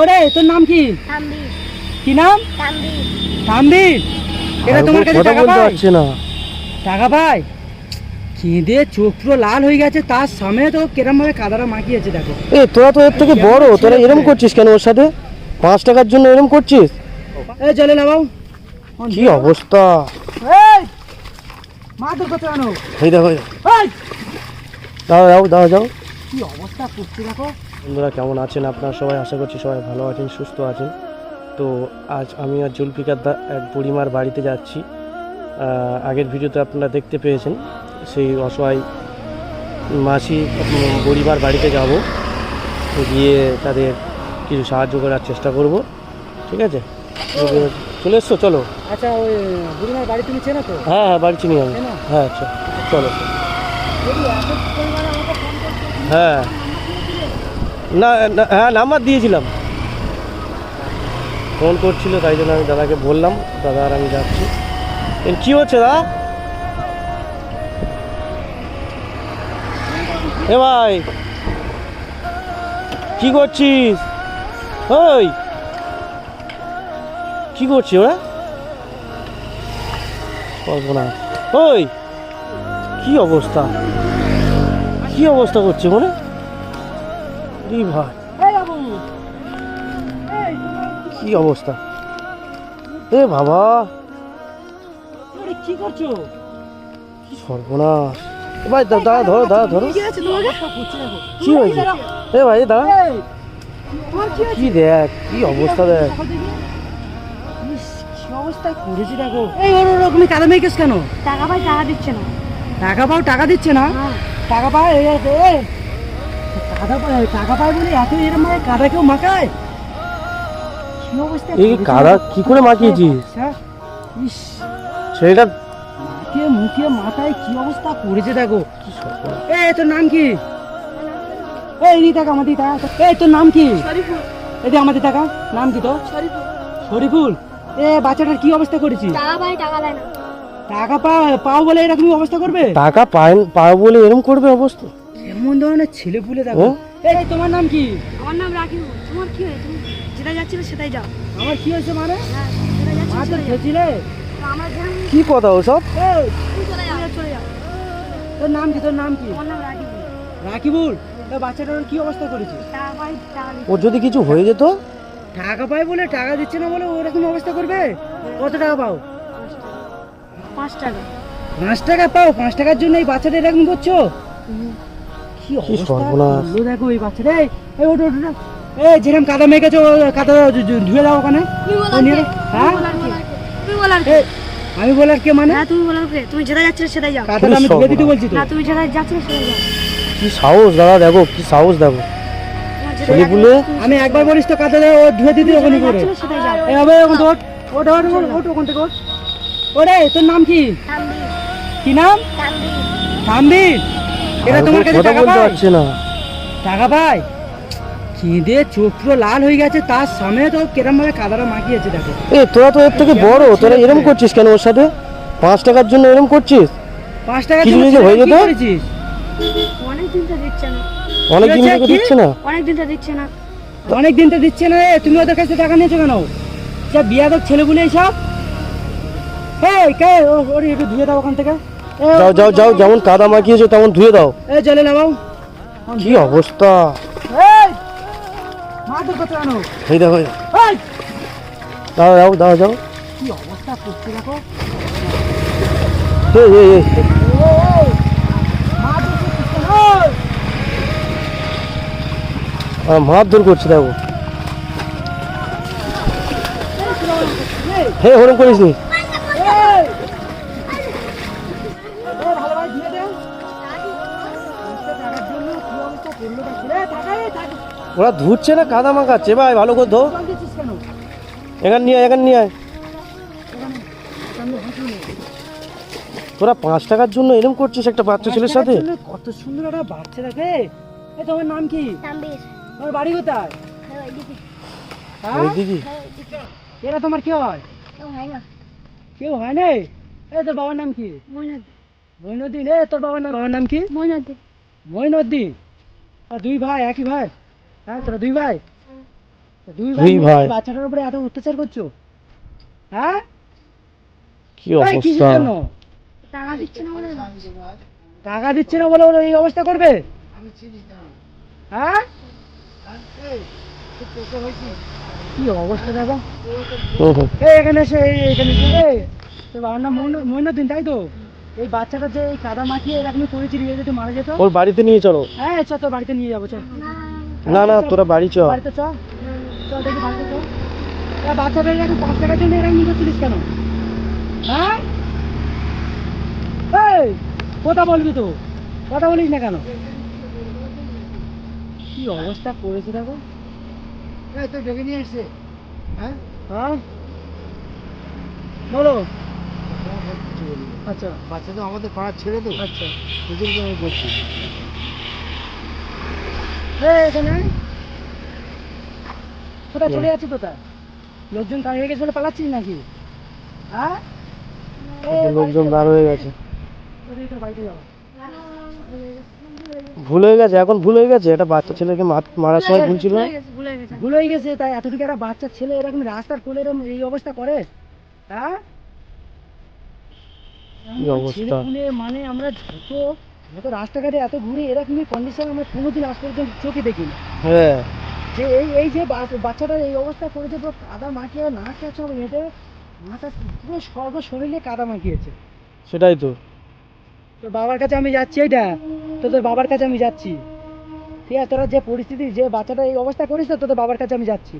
ওরে তোর নাম কি? কি নাম? তামবির এটা তোমার কাছে টাকা পায়? না। টাকা পায়? কেঁদে চোখ পুরো লাল হয়ে গেছে তার সামনে তো কেরম ভাবে কাদারা মাখিয়েছে দেখো। এ তোরা তো এর থেকে বড় তোরা এরম করছিস কেন ওর সাথে? পাঁচ টাকার জন্য এরম করছিস? এই চলে নামাও কি অবস্থা? এই! মাদুর কত আনো এই দেখো এই। দাও যাও দাও যাও কি অবস্থা করছে দেখো। বন্ধুরা কেমন আছেন আপনারা সবাই? আশা করছি সবাই ভালো আছেন সুস্থ আছেন। তো আজ আমি আর জুলফিকার দা এক বুড়িমার বাড়িতে যাচ্ছি। আগের ভিডিওতে আপনারা দেখতে পেয়েছেন সেই অসহায় মাসি বুড়িমার বাড়িতে যাব। গিয়ে তাদের কিছু সাহায্য করার চেষ্টা করব। ঠিক আছে? চলে এসছো? চলো। আচ্ছা ওই বুড়িমার বাড়ি তুমি চেনো তো? হ্যাঁ হ্যাঁ বাড়ি চিনি আমি। হ্যাঁ আচ্ছা। চলো। হ্যাঁ। না হ্যাঁ নাম্বার দিয়েছিলাম। ফোন করছিল, তাই জন্য আমি দাদাকে বললাম, দাদা আর আমি যাচ্ছি। কি হচ্ছে, দাদা? এ ভাই, কি করছিস? ওই, কি করছি ওরা? কল্পনা ওই, কি অবস্থা? কি অবস্থা করছে মনে ভাই? কি অবস্থা? এ বাবা। কি করছ? সর্বনাশ। ভাই দা- দাদা ধরো দাদা ধরো। কি হয়েছে? এ ভাই দাদা কি দেখ কি অবস্থা দেখ। অবস্থা করেছি দেখো। এই ওর ওর কাদা মেয়েকেস কেন? টাকা পাই টাকা দিচ্ছে না। টাকা পাও টাকা দিচ্ছে না? হ্যাঁ। টাকা আছে, এই। কাদা পায় টাকা পায় বলে এত এরম ভাবে কাদা কেউ মাখায়? কি অবস্থা? এই কাদা কি করে মাখিয়েছিস? আচ্ছা, ইস। ছেলেটা মুখে মুখে মাথায় কি অবস্থা করেছে দেখো। কি তোর নাম কি? এই দি টাকা আমাদের টাকা। এই তোর নাম কি? এদি আমাদের টাকা। নাম কি তো শরীফুল। শরীফুল। এ বাচ্চাটার কি অবস্থা করেছি টাকা পাই টাকা দেয় না। টাকা পা পাও বলে এরকম অবস্থা করবে? টাকা পায় পায় বলে এরম করবে অবস্থা? এমন ধরনের ছেলে পুলে দেখো। এই তোমার নাম কি? আমার নাম রাকিব তোমার কি হয়েছে? তুমি যেটাই যাচ্ছিলে সেটাই যাও। আমার কি হয়েছে মানে? হ্যাঁ মাথা। খেয়েছিলে? কি কথা ওসব? তোর নাম কি? তোর নাম কি? রাকিবুল? তা বাচ্চাটার কি অবস্থা করেছে? পাই ওর যদি কিছু হয়ে যেত? টাকা পায় বলে টাকা দিচ্ছে না বলে ওরকম অবস্থা করবে? কত টাকা পাও? পাঁচ টাকা। পাঁচ টাকা পাও? পাঁচ টাকার জন্য এই বাচ্চাটা এরকম করছ? কি অবস্থা। দেখো এই বাচ্চাটা। এই এই ওঠ ওঠ ওঠ। এই যেরকম কাদা মেখেছো ও কাদা ধুয়ে দাও ওখানে। হ্যাঁ? আমি বলার কে মানে? তুমি বলার কে? তুমি যাচ্ছিলে সেটাই যাও। কাদাটা আমি ধুয়ে দিতে বলছি তো। না তুমি যাচ্ছিলে সেটাই যাও। কি সাহস দাদা দেখো কি সাহস দেখো। আমি একবার বলিস তো কাদা ও ধুয়ে দিতে ওখানে করে। হবে ওখান থেকে ওঠ। ওঠ ওঠ ওঠ, ওঠ ওখান থেকে ওঠ। ওরে তোর নাম কি? কি নাম? থামবি এটা তোমার কাছে টাকা বলতে পারছে না। টাকা পায়? কেঁদে চোখ পুরো লাল হয়ে গেছে তার সামনে তো কেরম ভাবে কাদারা মাখিয়েছে দেখো। এ তোরা তো এর থেকে বড় তোরা এরম করছিস কেন ওর সাথে? পাঁচ টাকার জন্য এরম করছিস? পাঁচ টাকা কিছু যদি হয়ে যেত? অনেক দিন তো দিচ্ছে না। অনেক দিন কি? দিচ্ছে না। অনেক দিন তো দিচ্ছে না। অনেক দিন তো দিচ্ছে না রে তুমি ওদের কাছে টাকা নিয়েছো কেন? সে বিয়া দেখ ছেলে বলে সব এই কে ও- ওরে একটু ধুয়ে দাও ওখান থেকে। যাও যাও যাও যেমন কাদা মাখিয়েছো তেমন ধুয়ে দাও। এই জলে নামাও। কি অবস্থা? এই দেখো দাও যাও দাও যাও। কি অবস্থা করছে দেখো। এই, এই, মারধর করছে দেখো। হে হরম করিস নি? ওরা ধুচ্ছে না কাদা মাখাচ্ছে। ভাই ভালো করে ধো। কেন? এখান নিয়ে এখান নিয়ে আয়। তোরা পাঁচ টাকার জন্য এরম করছিস একটা বাচ্চা ছেলের সাথে? কত সুন্দর একটা বাচ্চা দেখে এই তোমার নাম কি তাম্বির। তোমার বাড়ি কোথায়? হ্যাঁ হ্যাঁ ওই দিদি। হ্যাঁ এরা তোমার কি হয়? কেউ হয় না। হয় এই তোর বাবার নাম কি? মইনুদ্দিন। মইনুদ্দিন? এ তোর বাবার নাম বাবার নাম কি? মইনুদ্দিন। মইনুদ্দিন? দুই ভাই একই ভাই। হ্যাঁ তোরা দুই ভাই? দুই দুই ভাই। বাচ্চাটার উপরে এত অত্যাচার করছ? হ্যাঁ? কি অবস্থা? টাকা দিচ্ছে না বলে টাকা দিচ্ছে না বলে ওরা এই অবস্থা করবে? হ্যাঁ? কি অবস্থা দেখো। এখানে এসে এখানে এসে, এই তোর বাবার নাম মইনুদ্দিন তাই তো? এই বাচ্চাটা যে এই কাদা মাখিয়ে এরকম করেছিলি যদি মারা যেত? ওর বাড়িতে নিয়ে চলো। হ্যাঁ চ তোর বাড়িতে নিয়ে যাব চল না না তোরা বাড়ি চ। বাড়িতে চ। চল দেখি বাড়িতে চ। বাচ্চাটা এরকম পাঁচ টাকার জন্য এরকম নিয়ে করছিলিস কেন? হ্যাঁ? এই কথা বলবি তো। কথা বলিস না কেন? কি অবস্থা করেছে দেখো। এই তো ডেকে নিয়ে এসছে হ্যাঁ? হ্যাঁ? বলো। আচ্ছা। বাচ্চা তো আমাদের পাড়ার তো। আচ্ছা। তো আমি এখানে কোথায় চলে যাচ্ছি কোথায়? লোকজন হয়ে গেছে বলে পালাচ্ছিস নাকি? হ্যাঁ? লোকজন দাঁড় হয়ে গেছে। ওদের বাড়িতে যাও ভুল হয়ে গেছে এখন ভুল হয়ে গেছে। এটা বাচ্চা ছেলেকে মার- মারার সময় ভুল ছিল। ভুলে গেছে। ভুল হয়ে গেছে তাই এতটুকু একটা বাচ্চা ছেলে এরকম রাস্তার কোলে এরকম এই অবস্থা করে? হ্যাঁ? মানে আমরা যত যত রাস্তাঘাটে এত ঘুরে এরকমই কন্ডিশন আমরা কোনোদিন আজ পর্যন্ত চোখে দেখিনি। হ্যাঁ। যে এই এই যে বাচ্চাটার এই অবস্থা করেছে পুরো কাদা মাখিয়ে না খেয়েছে হেঁটে। মাথা পুরো সর্ব শরীরে কাদা মাখিয়েছে। সেটাই তো। তোর বাবার কাছে আমি যাচ্ছি এইটা। তো তোর বাবার কাছে আমি যাচ্ছি। ঠিক আছে তোরা যে পরিস্থিতি যে বাচ্চাটা এই অবস্থা করিস তোদের বাবার কাছে আমি যাচ্ছি।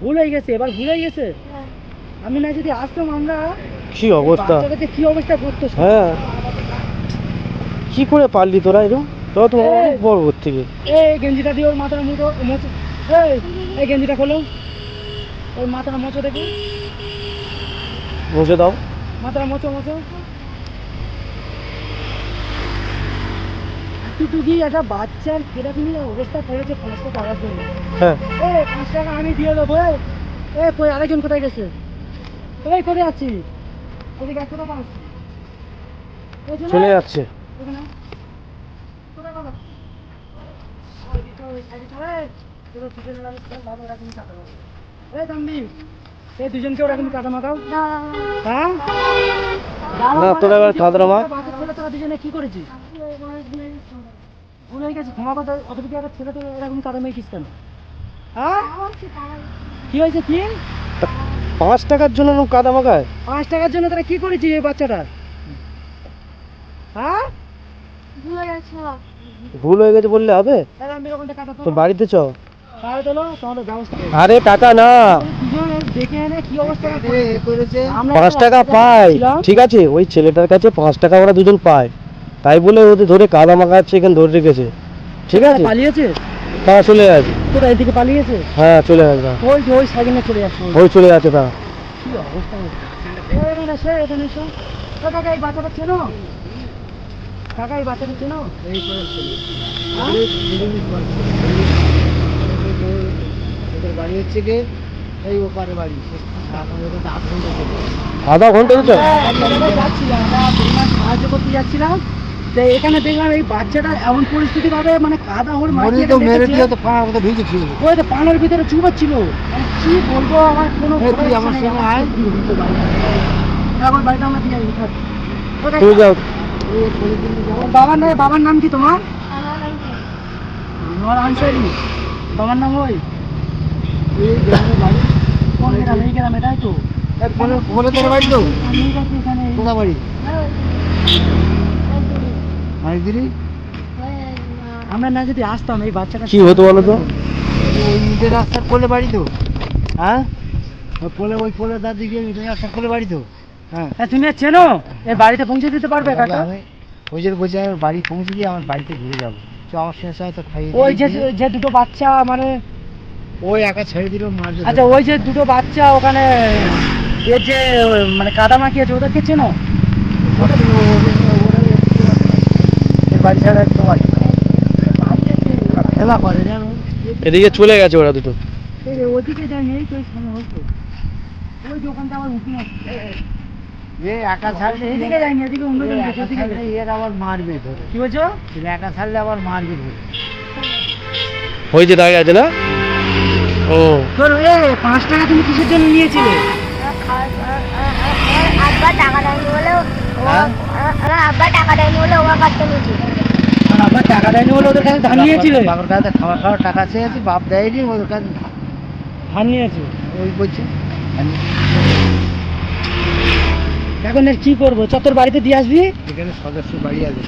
ভুল হয়ে গেছে এবার ভুল হয়ে গেছে? আমি না যদি আসতাম আমরা কি অবস্থা? কি অবস্থা করতো হ্যাঁ। কি করে পারলি তোরা এরকম তোরা তো অনেক বড় ওর থেকে। এই গেঞ্জিটা দিয়ে ওর মাথার মুঠো এই এই গেঞ্জিটা খোলো। ওর মাথাটা মোচো দেখি। বুঝে দাও। মাথাটা মোচো মোচো একটা বাচ্চার অবস্থা করেছে পাঁচশো টাকার জন্য। হ্যাঁ। পাঁচ টাকা আমি দিয়ে দেবো কই আরেকজন কোথায় গেছে? এই করে আছি ওদিকে এক কোথাও পাস চলে যাচ্ছে। হ্যাঁ? কি করেছিস? ভুল হয়ে গেছে ক্ষমা কথা অতটুকু একটা ছেলে তো এরকম কাদা মেয়েছিস কেন? হ্যাঁ? কি হয়েছে কি পাঁচ টাকার জন্য এরকম কাদা মাখায়? পাঁচ টাকার জন্য তারা কি করেছিস এই বাচ্চাটার হ্যাঁ? ভুলে গেছে ভুল হয়ে গেছে বললে হবে? তো বাড়িতে চ। আরে টাকা না। করেছে? পাঁচ টাকা পায়। ঠিক আছে ওই ছেলেটার কাছে পাঁচ টাকা ওরা দুজন পায়। তাই বলে ওদের ধরে কাদা মাখাচ্ছে এখানে ধরে রেখেছে। ঠিক আছে? পালিয়েছে? তারা চলে যাবে কোথায় এদিকে পালিয়েছে? হ্যাঁ চলে আসবে ওই যে ওই সাইকেলে চলে যাচ্ছে ওই। চলে যাচ্ছে তারা। কি অবস্থা এখানে এসো, এখানে এসো। কাকা এই বাচ্চাটা চেনো? কাকা এই বাচ্চাটা চেনো? এই হ্যাঁ? ওদের বাড়ি হচ্ছে কি এই ওপারে বাড়ি আধ ঘণ্টা হ্যাঁ, সাহায্য করতে যাচ্ছিলাম। এখানে দেখলাম এই বাচ্চাটা এমন পরিস্থিতি ভাবে মানে কাদা ওর মনে তো মেরে দিয়ে তো পাড়ার মতো ভিজে ছিল ওই তো পানের ভিতরে চুবাচ্ছিল। মানে কি বলব আমার কোনো তুই আমার সঙ্গে আয়। এখন বাড়িতে আমরা দিয়ে যাই, তুই যাও। বাবার নাম বাবার নাম কি তোমার? আমার আনসারি বাবার নাম ওই? এই গ্রামের বাড়ি। কোন গ্রাম এই গ্রামে তাই তো। ফোনে তোর বাড়ি তো। এখানে। বাড়ি? বাড়ি আমরা না যদি আসতাম এই বাচ্চাটা কি হতো বলো তো? ইটের রাস্তার কোলে বাড়ি তো হ্যাঁ কোলে ওই কোলে দাদি গিয়ে ইটের রাস্তার কোলে বাড়ি তো হ্যাঁ তুমি চেনো এই বাড়িতে পৌঁছে দিতে পারবে কাকা। ওই যে বলছি আমি বাড়ি পৌঁছে গিয়ে আমার বাড়িতে ঘুরে যাব। তো আমার শেষ হয় তো খাইয়ে ওই যে যে দুটো বাচ্চা মানে ওই একা ছেড়ে দিল মারবে আচ্ছা ওই যে দুটো বাচ্চা ওখানে এর যে মানে কাদা মাখিয়েছে ওদেরকে চেনো? বাড়ি ছাড়া একটু বাড়ি খেলা করে জানো? এদিকে চলে গেছে ওরা দুটো। ওদিকে তো ওই উঠি এ একা ছাড়লে এদিকে যায়নি এদিকে। এর আবার মারবে ধরে। কি বলছো? একা ছাড়লে আবার মারবে ধরে। দাঁড়িয়ে আছে না? ও। তোর এ পাঁচ টাকা তুমি কিসের জন্য নিয়েছিলে? আব্বা টাকা দেয়নি বলে হ্যাঁ? আব্বা টাকা দেয়নি বলে ওরা কাটতে নিয়েছে আবার টাকা দেয়নি বলে ওদের কাছে ধান নিয়েছিলে বাবার কাছে খাওয়া খাওয়ার টাকা চেয়েছি বাপ দেয়নি ওদের কাছে ধান নিয়েছে ওই বলছে এখন এর কি করব? চত্বর বাড়িতে দিয়ে আসবি? এখানে সদস্য বাড়ি আছে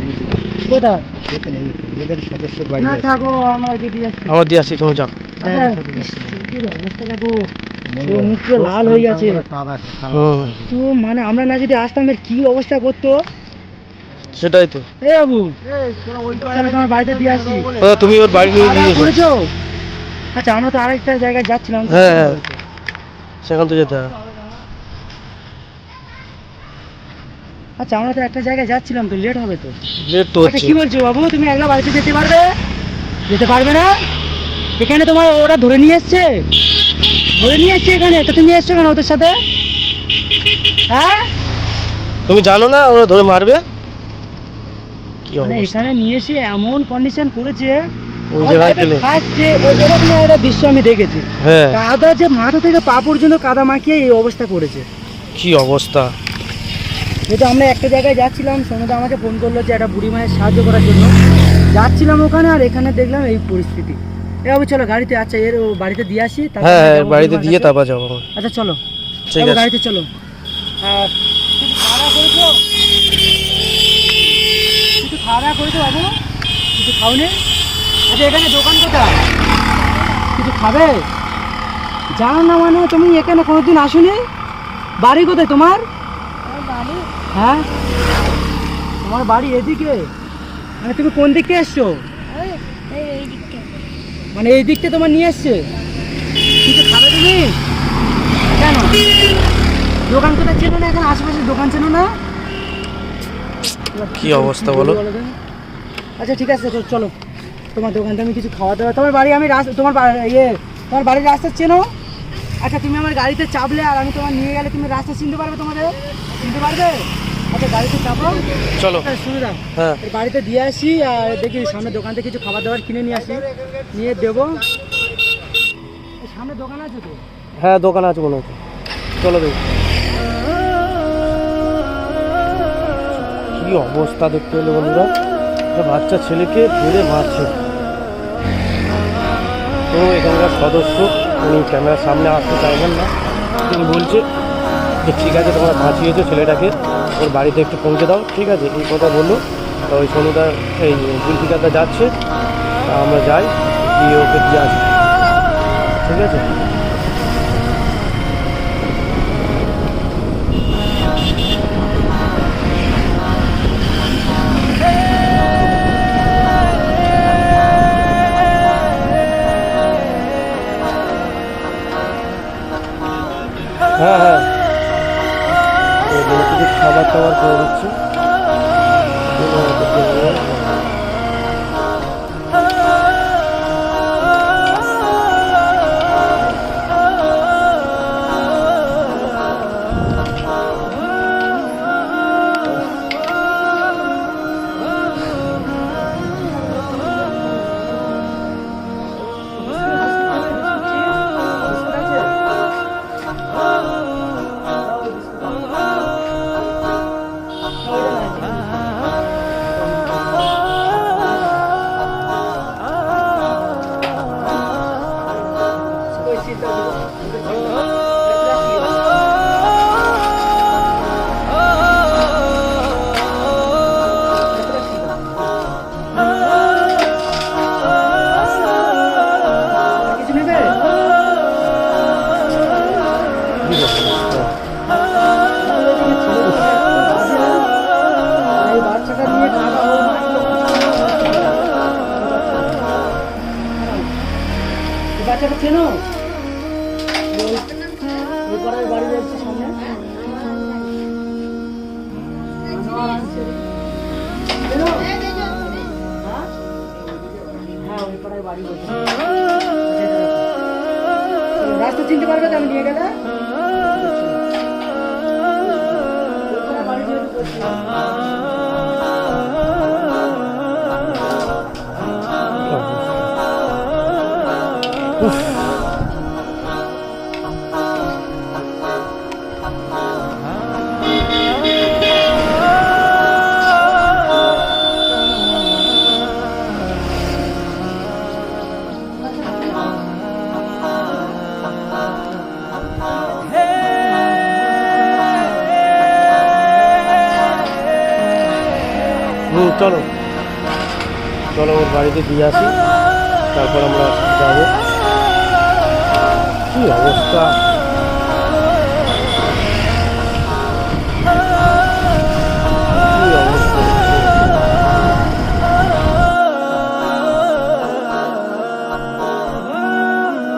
কোথায়? এখানে এখানে সদস্য বাড়ি না থাকো আমার দিয়ে আসছি আমার দিয়ে আসি তুমি যাও। আচ্ছা, লাল হয়ে গেছে। তো মানে আমরা না যদি আসতাম এর কি অবস্থা করতো? সেটাই তো। এ বাবু তোমার বাড়িতে দিয়ে আসি। তুমি ওর বাড়ি নিয়ে নিয়ে আচ্ছা আমরা তো আরেকটা জায়গায় যাচ্ছিলাম। হ্যাঁ, হ্যাঁ। সেখান তো যেতে হবে। আচ্ছা আমরা তো একটা জায়গায় যাচ্ছিলাম তো লেট হবে তো। লেট তো আচ্ছা হচ্ছে। কি বলছো বাবু? তুমি একলা বাড়িতে যেতে পারবে? যেতে পারবে না? এখানে তোমার ওরা ধরে নিয়ে এসছে। ধরে নিয়ে এসছে এখানে? তো তুমি এসছো কেন ওদের সাথে? হ্যাঁ? তুমি জানো না ওরা ধরে মারবে? কি মানে অবস্থা? এখানে নিয়ে এসে এমন কন্ডিশন করেছে ওই জায়গায় পেলে ফার্স্টে এরকম একটা দৃশ্য আমি দেখেছি। হ্যাঁ। কাদা যে মাথা থেকে পা পর্যন্ত কাদা মাখিয়ে এই অবস্থা করেছে। কি অবস্থা? যেহেতু আমরা একটা জায়গায় যাচ্ছিলাম আমাকে ফোন করল যে একটা বুড়ি মায়ের সাহায্য করার জন্য। যাচ্ছিলাম ওখানে আর এখানে দেখলাম এই পরিস্থিতি। এভাবে চলো গাড়িতে আচ্ছা এর ও বাড়িতে দিয়ে আসি হ্যাঁ হ্যাঁ, বাড়িতে দিয়ে তারপর যাব। আচ্ছা চলো। ঠিক আছে। গাড়িতে চলো। আর কিছু করেছ? খাওয়া দাওয়া করেছ বাবু? কিছু খাওনি? আচ্ছা এখানে দোকান কোথায়? কিছু খাবে? জানো না মানে তুমি এখানে কোনোদিন আসোনি? বাড়ি কোথায় তোমার? বাড়ি। হ্যাঁ? তোমার বাড়ি এদিকে? মানে তুমি কোন দিক থেকে এসছো মানে এই দিকটা তোমার নিয়ে এসছে? কিছু খাবে তুমি? কেন? দোকান কোথায় চেনো না? এখানে আশেপাশে দোকান চেনো না? কি অবস্থা বলো? আচ্ছা ঠিক আছে চলো। তোমার দোকান থেকে আমি কিছু খাওয়া দাওয়া তোমার বাড়ি আমি রাস্তা তোমার ইয়ে তোমার বাড়ির রাস্তা চেনো? আচ্ছা তুমি আমার গাড়িতে চাপলে আর আমি তোমার নিয়ে গেলে তুমি রাস্তা চিনতে পারবে তোমাদের? চিনতে পারবে? আচ্ছা গাড়িতে চাপো। চলো। শুনে দাও হ্যাঁ। বাড়িতে দিয়ে আসি আর দেখি সামনে দোকান থেকে কিছু খাবার দাবার কিনে নিয়ে আসি। নিয়ে দেবো। সামনে দোকান আছে তো? হ্যাঁ দোকান আছে মনে হচ্ছে। চলো দেখি। কি অবস্থা দেখতে পেলে বন্ধুরা? বাচ্চা ছেলেকে ধরে মারছে। তো এখানকার সদস্য, উনি ক্যামেরার সামনে আসতে চাইবেন না। তিনি বলছে যে, ঠিক আছে, তোমরা বাঁচিয়েছো ছেলেটাকে। ওর বাড়িতে একটু পৌঁছে দাও। ঠিক আছে, এই কথা বলল। তো ওই সোনুদা, এই জুলফিকারদা যাচ্ছে। আমরা যাই, গিয়ে ওকে দিয়ে আসি। ঠিক আছে? হ্যাঁ হ্যাঁ। এই কিছু খাবার টাবার করে দিচ্ছি? বাচ্চাটা চেনো ওই পাড়ায় বাড়ি যাচ্ছে সামনে। হ্যাঁ? হ্যাঁ, ওই পাড়ায় বাড়ি বলছে। রাস্তা চিনতে পারবে তো আমি নিয়ে গেলে ওখানে হুম চলো। চলো ওর বাড়িতে দিয়ে আসি। তারপর আমরা যাব। কি অবস্থা?